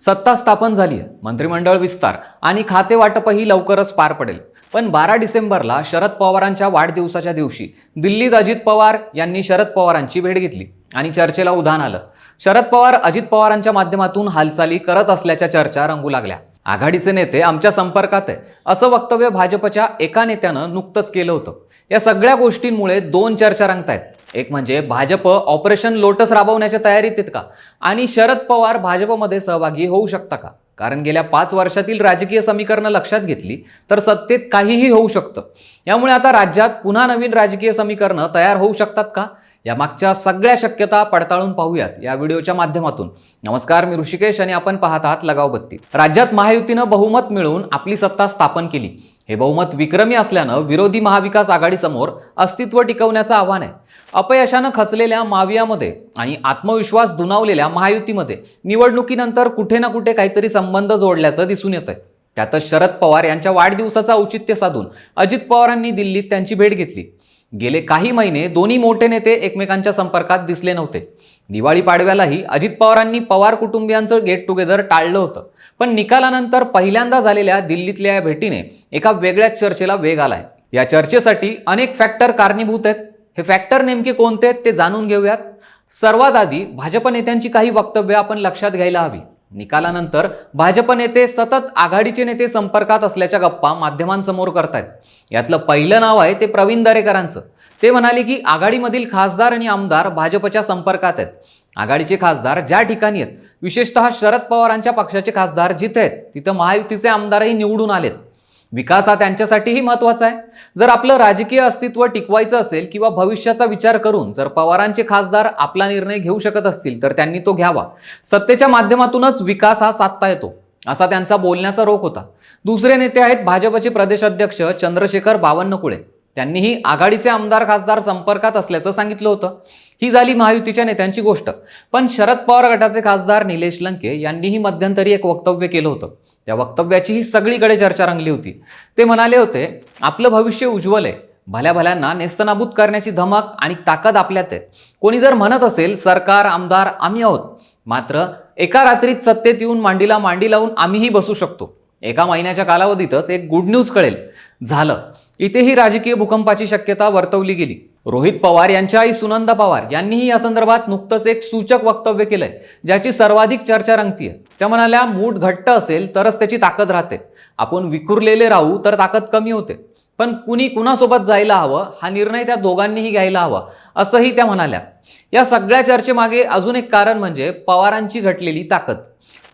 सत्ता स्थापन झाली आहे. मंत्रिमंडळ विस्तार आणि खाते वाटपही लवकरच पार पडेल. पण बारा डिसेंबरला शरद पवारांच्या वाढदिवसाच्या दिवशी दिल्लीत अजित पवार यांनी शरद पवारांची भेट घेतली आणि चर्चेला उधाण आलं. शरद पवार अजित पवारांच्या माध्यमातून हालचाली करत असल्याच्या चर्चा रंगू लागल्या. आघाडीचे नेते आमच्या संपर्कात आहे असं वक्तव्य भाजपच्या एका नेत्यानं नुकतंच केलं होतं. या सगळ्या गोष्टींमुळे दोन चर्चा रंगतायत. एक म्हणजे भाजप ऑपरेशन लोटस राबवण्याच्या तयारीत आहेत का? आणि शरद पवार भाजपमध्ये सहभागी होऊ शकता का? कारण गेल्या पाच वर्षातील राजकीय समीकरणं लक्षात घेतली तर सत्तेत काहीही होऊ शकतं. यामुळे आता राज्यात पुन्हा नवीन राजकीय समीकरणं तयार होऊ शकतात का? या मागच्या सगळ्या शक्यता पडताळून पाहूयात या व्हिडिओच्या माध्यमातून. नमस्कार मी ऋषिकेश आणि आपण पाहत आहात लगाव बत्ती राज्यात महायुतीनं बहुमत मिळवून आपली सत्ता स्थापन केली. हे बहुमत विक्रमी असल्यानं विरोधी महाविकास आघाडीसमोर अस्तित्व टिकवण्याचं आव्हान आहे. अपयशानं खचलेल्या मावियामध्ये आणि आत्मविश्वास दुनावलेल्या महायुतीमध्ये निवडणुकीनंतर कुठे ना कुठे काहीतरी संबंध जोडल्याचं दिसून येत आहे त्यातच शरद पवार यांच्या वाढदिवसाचं औचित्य साधून अजित पवारांनी दिल्लीत त्यांची भेट घेतली. गेले काही महिने दोन्ही मोठे नेते एकमेकांच्या संपर्कात दिसले नव्हते. दिवाळी पाडव्यालाही अजित पवारांनी पवार कुटुंबियांचं गेट टुगेदर टाळलं होतं. पण निकालानंतर पहिल्यांदा झालेल्या दिल्लीतल्या या भेटीने एका वेगळ्याच चर्चेला वेग आलाय. या चर्चेसाठी अनेक फॅक्टर कारणीभूत आहेत. हे फॅक्टर नेमके कोणते आहेत ते जाणून घेऊयात. सर्वात आधी भाजप नेत्यांची काही वक्तव्य आपण लक्षात घ्यायला हवी. निकालानंतर भाजप नेते सतत आघाडीचे नेते संपर्कात असल्याच्या गप्पा माध्यमांसमोर करतायत. यातलं पहिलं नाव आहे ते प्रवीण दरेकरांचं. ते म्हणाले की आघाडीमधील खासदार आणि आमदार भाजपच्या संपर्कात आहेत. आघाडीचे खासदार ज्या ठिकाणी आहेत विशेषतः शरद पवारांच्या पक्षाचे खासदार जिथे आहेत तिथं महायुतीचे आमदारही निवडून आलेत. विकास हा त्यांच्यासाठीही महत्त्वाचा आहे. जर आपलं राजकीय अस्तित्व टिकवायचं असेल किंवा भविष्याचा विचार करून जर पवारांचे खासदार आपला निर्णय घेऊ शकत असतील तर त्यांनी तो घ्यावा. सत्तेच्या माध्यमातूनच विकास हा साधता येतो असा त्यांचा बोलण्याचा रोख होता. दुसरे नेते आहेत भाजपचे प्रदेश अध्यक्ष चंद्रशेखर बावनकुळे. त्यांनीही आघाडीचे आमदार खासदार संपर्कात असल्याचं सांगितलं होतं. ही झाली महायुतीच्या नेत्यांची गोष्ट. पण शरद पवार गटाचे खासदार निलेश लंके यांनीही मध्यंतरी एक वक्तव्य केलं होतं. त्या वक्तव्याची ही सगळीकडे चर्चा रंगली होती. ते म्हणाले होते आपलं भविष्य उज्ज्वल आहे. भल्या भल्यांना नेस्तनाबूत करण्याची धमक आणि ताकद आपल्यात आहे. कोणी जर म्हणत असेल सरकार आमदार आम्ही आहोत. मात्र एका रात्रीत सत्तेत येऊन मांडीला मांडी लावून आम्हीही बसू शकतो. एका महिन्याच्या कालावधीतच एक गुड न्यूज कळेल. झालं. इथेही राजकीय भूकंपाची शक्यता वर्तवली गेली. रोहित पवार यांच्या आई सुनंदा पवार यांनीही या संदर्भात नुकतंच एक सूचक वक्तव्य केलंय ज्याची सर्वाधिक चर्चा रंगतीय. त्या म्हणाल्या मूठ घट्ट असेल तरच त्याची ताकद राहते. आपण विखुरलेले राहू तर ताकद कमी होते. पण कुणी कुणासोबत जायला हवं हा निर्णय त्या दोघांनीही घ्यायला हवा असंही त्या म्हणाल्या. या सगळ्या चर्चेमागे अजून एक कारण म्हणजे पवारांची घटलेली ताकद.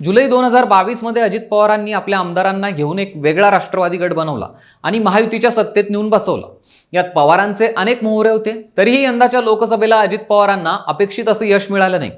जुलै दोन हजार बावीसमध्ये अजित पवारांनी आपल्या आमदारांना घेऊन एक वेगळा राष्ट्रवादी गट बनवला आणि महायुतीच्या सत्तेत नेऊन बसवला. यात पवारांचे अनेक मोहरे होते. तरीही यंदाच्या लोकसभेला अजित पवारांना अपेक्षित असं यश मिळालं नाही.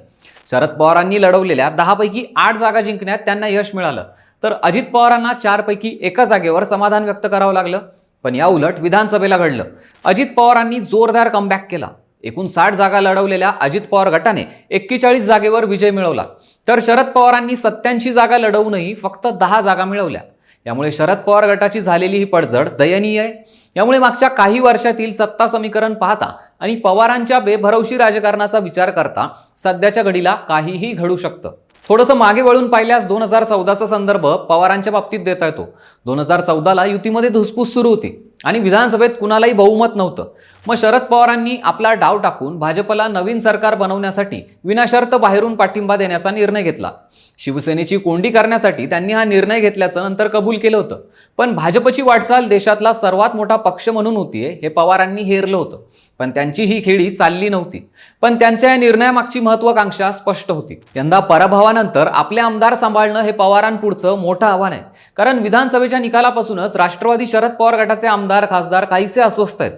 शरद पवारांनी लढवलेल्या दहापैकी आठ जागा जिंकण्यात त्यांना यश मिळालं. तर अजित पवारांना चारपैकी एका जागेवर समाधान व्यक्त करावं लागलं. पण या उलट विधानसभेला घडलं. अजित पवारांनी जोरदार कमबॅक केला. एकूण साठ जागा लढवलेल्या अजित पवार गटाने एक्केचाळीस जागेवर विजय मिळवला. तर शरद पवारांनी सत्याऐंशी जागा लढवूनही फक्त दहा जागा मिळवल्या. यामुळे शरद पवार गटाची झालेली ही पडझड दयनीय आहे. यामुळे मागच्या काही वर्षातील सत्ता समीकरण पाहता आणि पवारांच्या बेभरवशी राजकारणाचा विचार करता सध्याच्या घडीला काहीही घडू शकतं. थोडंसं मागे वळून पाहिल्यास दोन हजार चौदाचा संदर्भ पवारांच्या बाबतीत देता येतो. दोन हजार चौदाला युतीमध्ये धुसफूस सुरू होती. आणि विधानसभेत कुणालाही बहुमत नव्हतं. मग शरद पवारांनी आपला डाव टाकून भाजपला नवीन सरकार बनवण्यासाठी विनाशर्त बाहेरून पाठिंबा देण्याचा निर्णय घेतला. शिवसेनेची कोंडी करण्यासाठी त्यांनी हा निर्णय घेतल्याचं नंतर कबूल केलं होतं. पण भाजपची वाटचाल देशातला सर्वात मोठा पक्ष म्हणून होतीये हे पवारांनी हेरलं होतं. पण त्यांची ही खेळी चालली नव्हती. पण त्यांच्या या निर्णयामागची महत्वाकांक्षा स्पष्ट होती. यंदा पराभवानंतर आपले आमदार सांभाळणं हे पवारांपुढचं मोठं आव्हान आहे. कारण विधानसभेच्या निकालापासूनच राष्ट्रवादी शरद पवार गटाचे आमदार खासदार काहीसे अस्वस्थ आहेत.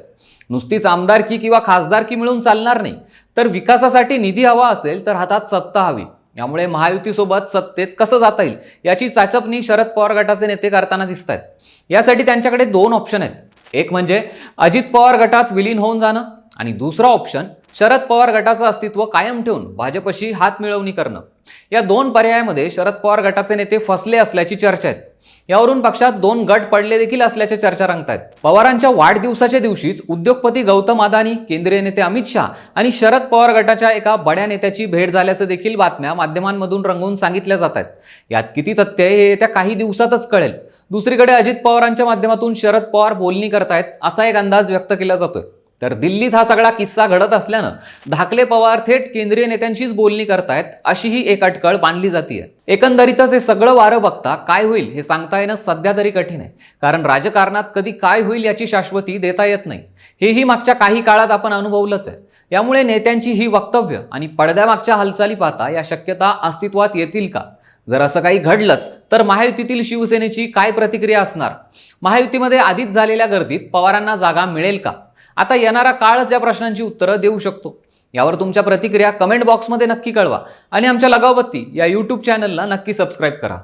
नुसतीच आमदारकी किंवा खासदारकी मिळून चालणार नाही. तर विकासासाठी निधी हवा असेल तर हातात सत्ता हवी. यामुळे महायुतीसोबत सत्तेत कसं जाता येईल याची चाचपणी शरद पवार गटाचे नेते करताना दिसत आहेत. यासाठी त्यांच्याकडे दोन ऑप्शन आहेत. एक म्हणजे अजित पवार गटात विलीन होऊन जाणं आणि दुसरा ऑप्शन शरद पवार गटाचं अस्तित्व कायम ठेवून भाजपशी हात मिळवणी करणं. या दोन पर्यायामध्ये शरद पवार गटाचे नेते फसले असल्याची चर्चा आहेत. यावरून पक्षात दोन गट पडले देखील असल्याच्या चर्चा रंगतायत. पवारांच्या वाढदिवसाच्या दिवशीच उद्योगपती गौतम अदानी केंद्रीय नेते अमित शहा आणि शरद पवार गटाच्या एका बड्या नेत्याची भेट झाल्याचं देखील बातम्या माध्यमांमधून रंगवून सांगितल्या जात आहेत यात किती तथ्य आहे हे येत्या काही दिवसातच कळेल. दुसरीकडे अजित पवारांच्या माध्यमातून शरद पवार बोलणी करतायत असा एक अंदाज व्यक्त केला जातोय. तर दिल्लीत हा सगळा किस्सा घडत असल्यानं धाकले पवार थेट केंद्रीय नेत्यांशीच बोलणी करतायत अशीही एक अटकळ बांधली जाते एकंदरीतच हे सगळं वारं बघता काय होईल हे सांगता येणं सध्या तरी कठीण आहे. कारण राजकारणात कधी काय होईल याची शाश्वती देता येत नाही. हेही मागच्या काही काळात आपण अनुभवलंच आहे. यामुळे नेत्यांची ही वक्तव्य आणि पडद्यामागच्या हालचाली पाहता या शक्यता अस्तित्वात येतील का? जर असं काही घडलंच तर महायुतीतील शिवसेनेची काय प्रतिक्रिया असणार? महायुतीमध्ये आधीच झालेल्या गर्दीत पवारांना जागा मिळेल का? आता येणारा काळच या प्रश्नांची उत्तरं देऊ शकतो. यावर तुमच्या प्रतिक्रिया कमेंट बॉक्समध्ये नक्की कळवा. आणि आमच्या लगावबत्ती या यूट्यूब चॅनलला नक्की सबस्क्राईब करा.